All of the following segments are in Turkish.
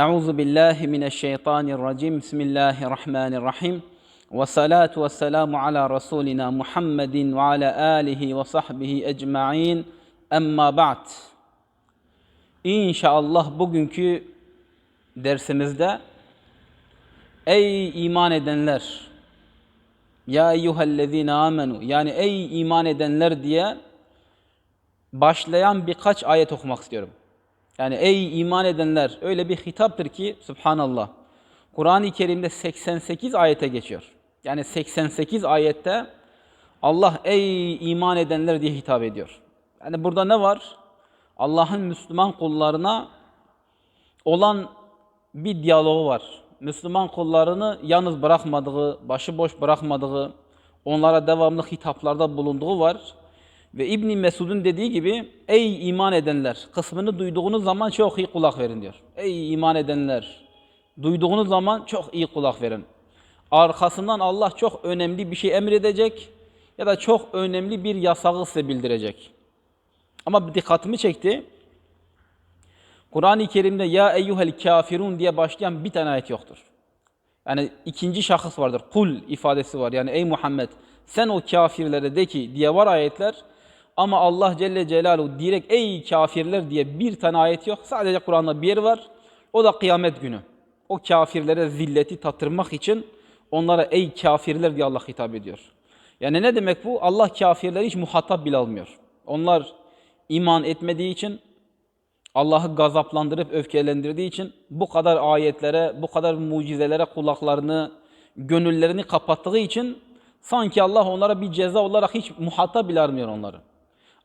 Euzu billahi mineşşeytanirracim. Bismillahirrahmanirrahim. Ve salatu ve selamu ala Resulina Muhammedin ve ala alihi ve sahbihi ecma'in. Emma ba'd. İnşallah bugünkü dersimizde Ey iman edenler! Ya eyyühellezine amenu yani ey iman edenler diye başlayan birkaç ayet okumak istiyorum. Yani ey iman edenler öyle bir hitaptır ki subhanallah. Kur'an-ı Kerim'de 88 ayete geçiyor. Yani 88 ayette Allah ey iman edenler diye hitap ediyor. Yani burada ne var? Allah'ın Müslüman kullarına olan bir diyaloğu var. Müslüman kullarını yalnız bırakmadığı, başıboş bırakmadığı, onlara devamlı hitaplarda bulunduğu var. Ve İbn Mesud'un dediği gibi ey iman edenler kısmını duyduğunuz zaman çok iyi kulak verin diyor. Ey iman edenler duyduğunuz zaman çok iyi kulak verin. Arkasından Allah çok önemli bir şey emredecek ya da çok önemli bir yasağı size bildirecek. Ama dikkatimi çekti. Kur'an-ı Kerim'de ya eyyuhel kafirun diye başlayan bir tane ayet yoktur. Yani ikinci şahıs vardır. Kul ifadesi var. Yani ey Muhammed sen o kafirlere de ki diye var ayetler. Ama Allah Celle Celaluhu direkt ey kafirler diye bir tane ayet yok. Sadece Kur'an'da bir yer var. O da kıyamet günü. O kafirlere zilleti tattırmak için onlara ey kafirler diye Allah hitap ediyor. Yani ne demek bu? Allah kafirleri hiç muhatap bile almıyor. Onlar iman etmediği için Allah'ı gazaplandırıp öfkelendirdiği için bu kadar ayetlere, bu kadar mucizelere kulaklarını, gönüllerini kapattığı için sanki Allah onlara bir ceza olarak hiç muhatap bile almıyor onları.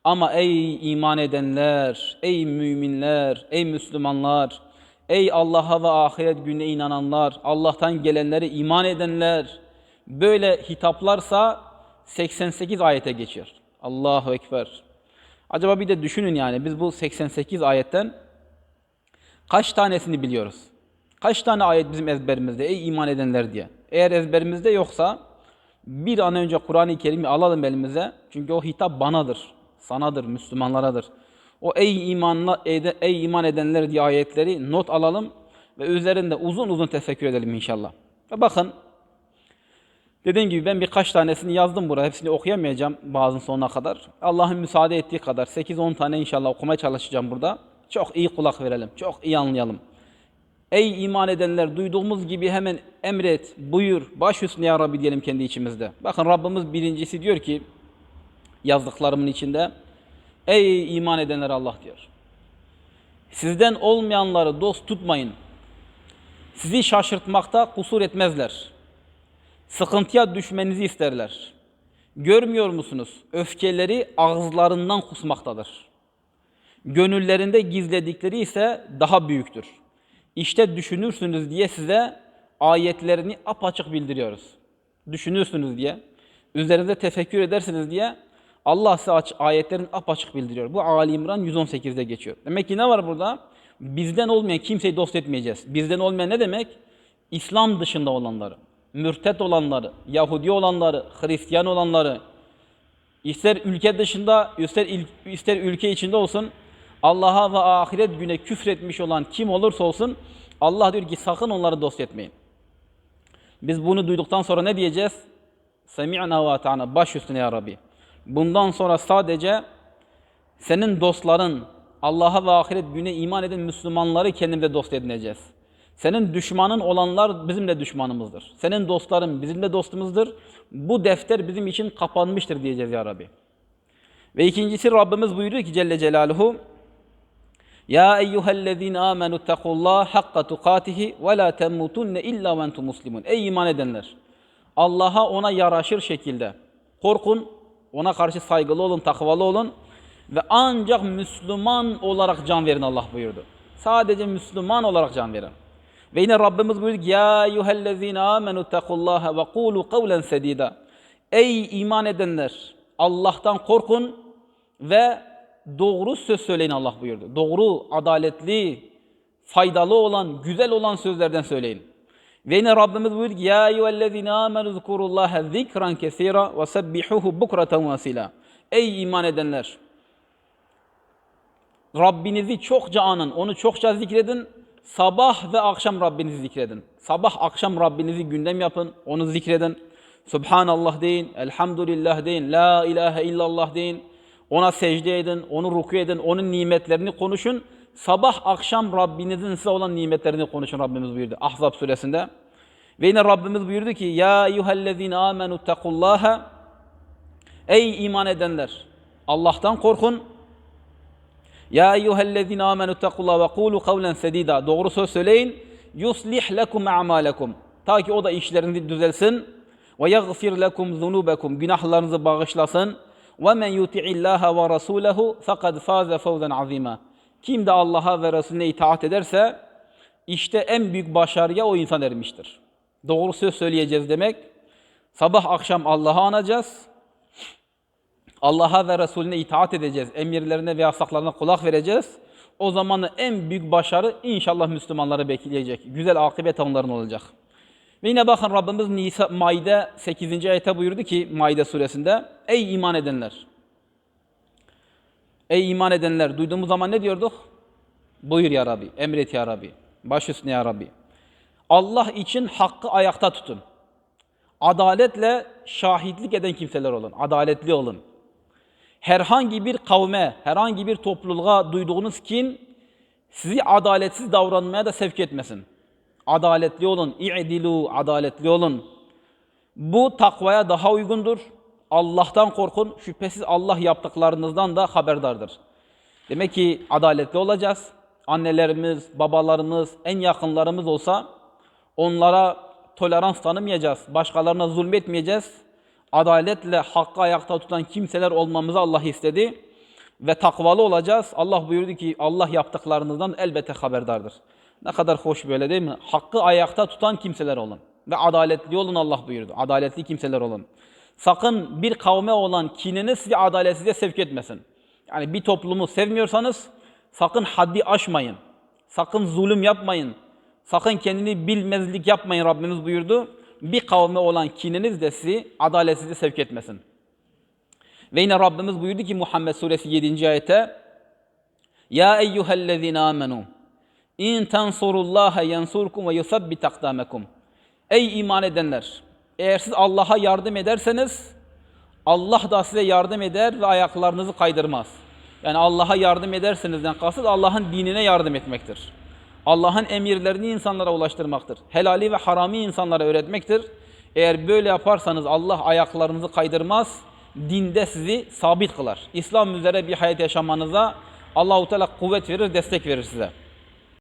Ama ey iman edenler, ey müminler, ey Müslümanlar, ey Allah'a ve ahiret gününe inananlar, Allah'tan gelenleri iman edenler, böyle hitaplarsa 88 ayete geçiyor. Allahu Ekber. Acaba bir de düşünün yani biz bu 88 ayetten kaç tanesini biliyoruz? Kaç tane ayet bizim ezberimizde ey iman edenler diye? Eğer ezberimizde yoksa bir an önce Kur'an-ı Kerim'i alalım elimize. Çünkü o hitap banadır, sanadır, Müslümanlaradır. O ey imanla ey iman edenler diye ayetleri not alalım ve üzerinde uzun uzun tefekkür edelim inşallah. Ve bakın Dediğim gibi ben birkaç tanesini yazdım buraya. Hepsini okuyamayacağım bazı sonuna kadar. Allah'ın müsaade ettiği kadar 8-10 tane inşallah okumaya çalışacağım burada. Çok iyi kulak verelim. Çok iyi anlayalım. Ey iman edenler duyduğumuz gibi hemen emret, buyur, baş üstüne ya Rabbi diyelim kendi içimizde. Bakın Rabbimiz birincisi diyor ki yazdıklarımın içinde Ey iman edenler Allah diyor. Sizden olmayanları dost tutmayın. Sizi şaşırtmakta kusur etmezler. Sıkıntıya düşmenizi isterler. Görmüyor musunuz? Öfkeleri ağızlarından kusmaktadır. Gönüllerinde gizledikleri ise daha büyüktür. İşte düşünürsünüz diye size ayetlerini apaçık bildiriyoruz. Düşünürsünüz diye, üzerinde tefekkür edersiniz diye Allah size ayetlerin apaçık bildiriyor. Bu Ali İmran 118'de geçiyor. Demek ki ne var burada? Bizden olmayan kimseyi dost etmeyeceğiz. Bizden olmayan ne demek? İslam dışında olanları mürtet olanları, Yahudi olanları, Hristiyan olanları, ister ülke dışında, ister, ister ülke içinde olsun, Allah'a ve ahiret güne küfretmiş olan kim olursa olsun, Allah diyor ki sakın onları dost etmeyin. Biz bunu duyduktan sonra ne diyeceğiz? Semi'na ve ta'ana, baş üstüne ya Rabbi. Bundan sonra sadece senin dostların, Allah'a ve ahiret güne iman eden Müslümanları kendimize dost edineceğiz. Senin düşmanın olanlar bizim de düşmanımızdır. Senin dostların bizim de dostumuzdur. Bu defter bizim için kapanmıştır diyeceğiz ya Rabbi. Ve ikincisi Rabbimiz buyuruyor ki Celle Celaluhu Ya eyyühellezine amenu tekullah hakka tukatihi ve la temutunne illa ve entum muslimun. Ey iman edenler! Allah'a ona yaraşır şekilde korkun, ona karşı saygılı olun, takvalı olun ve ancak Müslüman olarak can verin Allah buyurdu. Sadece Müslüman olarak can verin. Ve yine Rabbimiz ki Ya eyyühellezine amenu tekullaha ve kulu kavlen sedida. Ey iman edenler Allah'tan korkun ve doğru söz söyleyin Allah buyurdu. Doğru, adaletli, faydalı olan, güzel olan sözlerden söyleyin. Ve yine Rabbimiz buyuruyor ki Ya eyyühellezine amenu zikurullaha zikran kesira ve sebbihuhu bukraten vasila. Ey iman edenler! Rabbinizi çokça anın, onu çokça zikredin sabah ve akşam Rabbinizi zikredin. Sabah akşam Rabbinizi gündem yapın, onu zikredin. Subhanallah deyin, elhamdülillah deyin, la ilahe illallah deyin. Ona secde edin, onu ruku edin, onun nimetlerini konuşun. Sabah akşam Rabbinizin size olan nimetlerini konuşun Rabbimiz buyurdu Ahzab suresinde. Ve yine Rabbimiz buyurdu ki Ya eyyühellezine amenu tekullaha Ey iman edenler Allah'tan korkun. Ya eyyühellezine amenu tekullaha ve kulu kavlen sedida Doğru söz söyleyin. Yuslih lekum a'malekum Ta ki o da işlerini düzelsin. Ve yaghfir lekum zunubekum Günahlarınızı bağışlasın. Ve men yuti'illaha ve rasulehu fekad faze fevzen azima. Kim de Allah'a ve Resulüne itaat ederse işte en büyük başarıya o insan ermiştir. Doğru söz söyleyeceğiz demek. Sabah akşam Allah'ı anacağız. Allah'a ve Resulüne itaat edeceğiz. Emirlerine ve yasaklarına kulak vereceğiz. O zaman en büyük başarı inşallah Müslümanları bekleyecek. Güzel akıbet onların olacak. Ve yine bakın Rabbimiz Nisa, Maide 8. ayete buyurdu ki Maide suresinde Ey iman edenler! Ey iman edenler! Duyduğumuz zaman ne diyorduk? Buyur ya Rabbi, emret ya Rabbi, baş üstüne ya Rabbi. Allah için hakkı ayakta tutun. Adaletle şahitlik eden kimseler olun. Adaletli olun. Herhangi bir kavme, herhangi bir topluluğa duyduğunuz kin sizi adaletsiz davranmaya da sevk etmesin. Adaletli olun. İ'dilu, adaletli olun. Bu takvaya daha uygundur. Allah'tan korkun. Şüphesiz Allah yaptıklarınızdan da haberdardır. Demek ki adaletli olacağız. Annelerimiz, babalarımız, en yakınlarımız olsa onlara tolerans tanımayacağız. Başkalarına zulmetmeyeceğiz. Adaletle hakkı ayakta tutan kimseler olmamızı Allah istedi. Ve takvalı olacağız. Allah buyurdu ki Allah yaptıklarınızdan elbette haberdardır. Ne kadar hoş böyle değil mi? Hakkı ayakta tutan kimseler olun. Ve adaletli olun Allah buyurdu. Adaletli kimseler olun. Sakın bir kavme olan kininiz sizi adaletsizliğe sevk etmesin. Yani bir toplumu sevmiyorsanız sakın haddi aşmayın. Sakın zulüm yapmayın. Sakın kendini bilmezlik yapmayın Rabbimiz buyurdu. Bir kavme olan kininiz de sizi adaletsizliğe sevk etmesin. Ve yine Rabbimiz buyurdu ki Muhammed suresi 7. ayete Ya eyyühellezine amenu İn tansurullaha yansurkum ve yusabbit akdamekum. Ey iman edenler! Eğer siz Allah'a yardım ederseniz Allah da size yardım eder ve ayaklarınızı kaydırmaz. Yani Allah'a yardım edersenizden kasıt Allah'ın dinine yardım etmektir. Allah'ın emirlerini insanlara ulaştırmaktır. Helali ve harami insanlara öğretmektir. Eğer böyle yaparsanız Allah ayaklarınızı kaydırmaz, dinde sizi sabit kılar. İslam üzere bir hayat yaşamanıza Allahu Teala kuvvet verir, destek verir size.